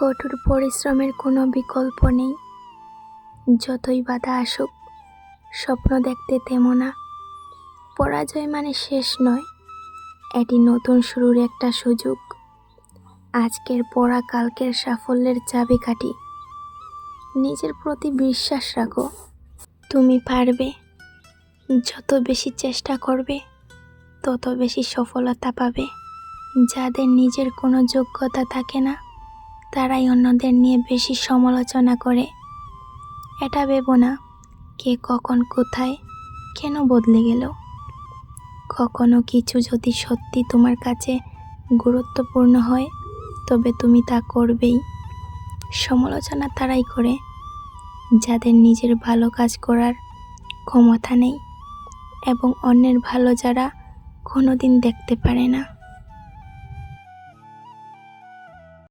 কঠোর পরিশ্রমের কোনো বিকল্প নেই। যতই বাধা আসুক, স্বপ্ন দেখতে তেমন না। পরাজয় মানে শেষ নয়, এটি নতুন শুরুর একটা সুযোগ। আজকের পড়া কালকের সাফল্যের চাবিকাঠি। নিজের প্রতি বিশ্বাস রাখো। তুমি পারবে। যত বেশি চেষ্টা করবে, তত বেশি সফলতা পাবে। যাদের নিজের কোনো যোগ্যতা থাকে না তারাই অন্যদের নিয়ে বেশি সমালোচনা করে। এটা ভেবো না, কে কখন কোথায় কেন বদলে গেল। কখনো কিছু যদি সত্যি তোমার কাছে গুরুত্বপূর্ণ হয়, তবে তুমি তা করবেই। সমালোচনা তারাই করে। যাদের নিজের ভালো কাজ করার ক্ষমতা নেই, এবং অন্যের ভালো যারা কোনোদিন দেখতে পারে না।